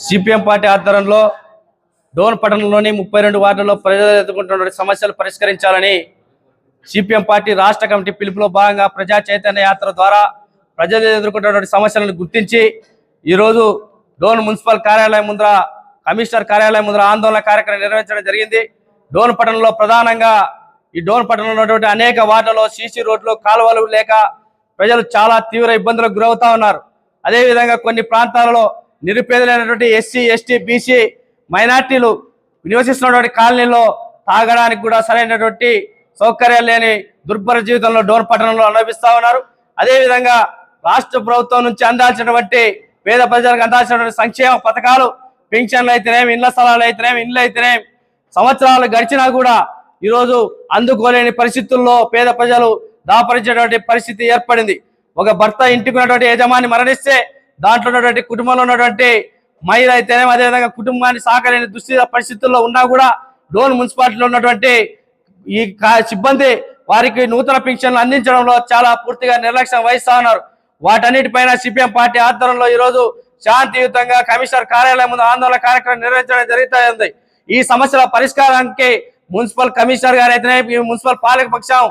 CPM party ఆధ్వర్యంలో డోన్ పట్టణంలోని ముప్పై రెండు వార్డుల్లో ప్రజలు ఎదుర్కొంటున్న సమస్యలు పరిష్కరించాలని సిపిఎం పార్టీ రాష్ట్ర కమిటీ పిలుపులో భాగంగా ప్రజా చైతన్య యాత్ర ద్వారా ప్రజలు ఎదుర్కొంటున్న సమస్యలను గుర్తించి ఈరోజు డోన్ మున్సిపల్ కార్యాలయం ముందర కమిషనర్ కార్యాలయం ముందర ఆందోళన కార్యక్రమం నిర్వహించడం జరిగింది. డోన్ పట్టణంలో ప్రధానంగా ఈ డోన్ పట్టణంలో ఉన్నటువంటి అనేక వార్డులలో సీసీ రోడ్లు కాలువలు లేక ప్రజలు చాలా తీవ్ర ఇబ్బందులకు గురవుతా ఉన్నారు. అదేవిధంగా కొన్ని ప్రాంతాలలో నిరుపేదలైనటువంటి ఎస్సీ ఎస్టీ బీసీ మైనార్టీలు నివసిస్తున్నటువంటి కాలనీలో తాగడానికి కూడా సరైనటువంటి సౌకర్యాలు లేని దుర్భర జీవితంలో డోన్ పట్టణంలో అనుభవిస్తూ ఉన్నారు. అదేవిధంగా రాష్ట్ర ప్రభుత్వం నుంచి అందాల్సినటువంటి పేద ప్రజలకు అందాల్సినటువంటి సంక్షేమ పథకాలు పెన్షన్లు అయితేనేమి ఇళ్ళ స్థలాలు అయితేనేమి ఇండ్లు అయితేనేమి సంవత్సరాలు గడిచినా కూడా ఈరోజు అందుకోలేని పరిస్థితుల్లో పేద ప్రజలు దాపరించేటువంటి పరిస్థితి ఏర్పడింది. ఒక భర్త ఇంటికి ఉన్నటువంటి యజమాని మరణిస్తే దాంట్లో ఉన్నటువంటి కుటుంబంలో ఉన్నటువంటి మహిళ అయితేనే అదేవిధంగా కుటుంబాన్ని సహకలేని దుస్థిత పరిస్థితుల్లో ఉన్నా కూడా డోన్ మున్సిపాలిటీలో ఉన్నటువంటి ఈ సిబ్బంది వారికి నూతన పింఛన్లు అందించడంలో చాలా పూర్తిగా నిర్లక్ష్యం వహిస్తా ఉన్నారు. వాటన్నిటిపైన సిపిఎం పార్టీ ఆధ్వర్యంలో ఈరోజు శాంతియుతంగా కమిషనర్ కార్యాలయం ముందు ఆందోళన కార్యక్రమం నిర్వహించడం జరుగుతూ ఉంది ఈ సమస్యల పరిష్కారానికి మున్సిపల్ కమిషనర్ గారు అయితే మున్సిపల్ పాలక పక్షం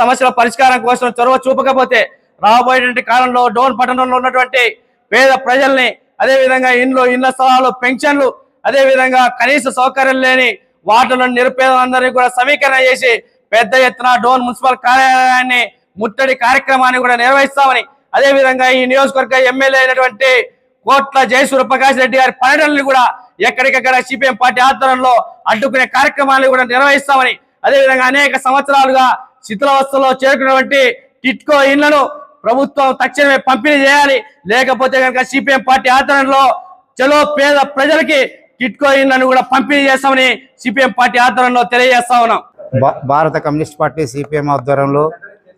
సమస్యల పరిష్కారం కోసం చొరవ చూపకపోతే రాబోయేటువంటి కాలంలో డోన్ పట్టణంలో ఉన్నటువంటి పేద ప్రజల్ని అదే విధంగా ఇండ్లు ఇళ్ళ స్థలాలు పెన్షన్లు అదేవిధంగా కనీస సౌకర్యం లేని వాటిలో నిరుపేదలందరినీ కూడా సమీకరణ చేసి పెద్ద ఎత్తున డోన్ మున్సిపల్ కార్యాలయాన్ని ముట్టడి కార్యక్రమాన్ని కూడా నిర్వహిస్తామని అదే విధంగా ఈ నియోజకవర్గ ఎమ్మెల్యే అయినటువంటి కోట్ల జయసూర్య ప్రకాష్ రెడ్డి గారి పర్యటనలు కూడా ఎక్కడికక్కడ సిపిఎం పార్టీ ఆధ్వర్యంలో అడ్డుకునే కార్యక్రమాలు కూడా నిర్వహిస్తామని అదేవిధంగా అనేక సంవత్సరాలుగా శిథిలావస్థలో చేరుకున్నటువంటి టిట్కో ఇళ్ళను ప్రభుత్వం తక్షణమే పంపిణీ చేయాలి. లేకపోతే కనుక సిపిఎం పార్టీ ఆధ్వర్యంలో చలో పేద ప్రజలకి టిట్కో ఇళ్ళను కూడా పంపిణీ చేస్తామని సిపిఎం పార్టీ ఆధ్వర్యంలో తెలియజేస్తా ఉన్నాం. భా- భారత కమ్యూనిస్ట్ పార్టీ సిపిఎం ఆధ్వర్యంలో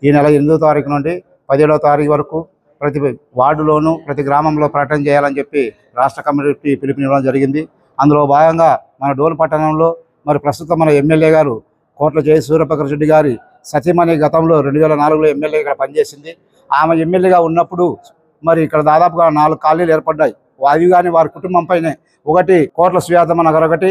ఈ నెల ఎనిమిదో తారీఖు నుండి పదిహేడో తారీఖు వరకు ప్రతి వార్డులోనూ ప్రతి గ్రామంలో ప్రకటన చేయాలని చెప్పి రాష్ట్ర కమిటీ పిలుపునివ్వడం జరిగింది. అందులో భాగంగా మన డోలు పట్టణంలో మరి ప్రస్తుతం మన ఎమ్మెల్యే గారు కోట్ల జయ సూర్యప్రకాష్ రెడ్డి గారి సతీమణి గతంలో రెండు వేల నాలుగులో ఎమ్మెల్యే ఇక్కడ పనిచేసింది. ఆమె ఎమ్మెల్యేగా ఉన్నప్పుడు మరి ఇక్కడ దాదాపుగా నాలుగు కాలనీలు ఏర్పడ్డాయి. అవి కానీ వారి కుటుంబంపైనే ఒకటి కోట్ల సుయాతమ్మ నగర్ ఒకటి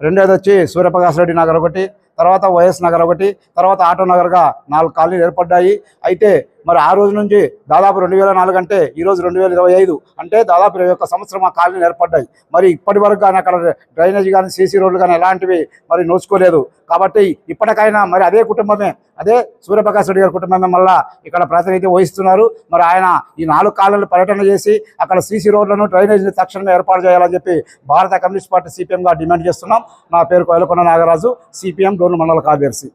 రెండోది వచ్చి సూర్యప్రకాష్ రెడ్డి నగర్ ఒకటి తర్వాత వైఎస్ నగర్ ఒకటి తర్వాత ఆటో నగర్గా నాలుగు కాలనీలు ఏర్పడ్డాయి. అయితే మరి ఆ రోజు నుంచి దాదాపు రెండు వేల నాలుగు అంటే ఈ రోజు రెండు వేల ఇరవై ఐదు అంటే దాదాపు ఇరవై ఒక్క సంవత్సరం ఆ కాలనీలు ఏర్పడ్డాయి. మరి ఇప్పటి వరకు కానీ అక్కడ డ్రైనేజ్ కానీ సీసీ రోడ్లు కానీ ఎలాంటివి మరి నోచుకోలేదు. కాబట్టి ఇప్పటికైనా మరి అదే కుటుంబమే అదే సూర్యప్రకాష్ రెడ్డి గారి కుటుంబమే మళ్ళా ఇక్కడ ప్రాతినిధ్యం వహిస్తున్నారు. మరి ఆయన ఈ నాలుగు కాలనీలు పర్యటన చేసి అక్కడ సీసీ రోడ్లను డ్రైనేజీని తక్షణమే ఏర్పాటు చేయాలని చెప్పి భారత కమ్యూనిస్ట్ పార్టీ సిపిఎంగా డిమాండ్ చేస్తున్నాం. నా పేరు కొయలకొండ నాగరాజు సిపిఎం డోన్ మండల కార్యదర్శి.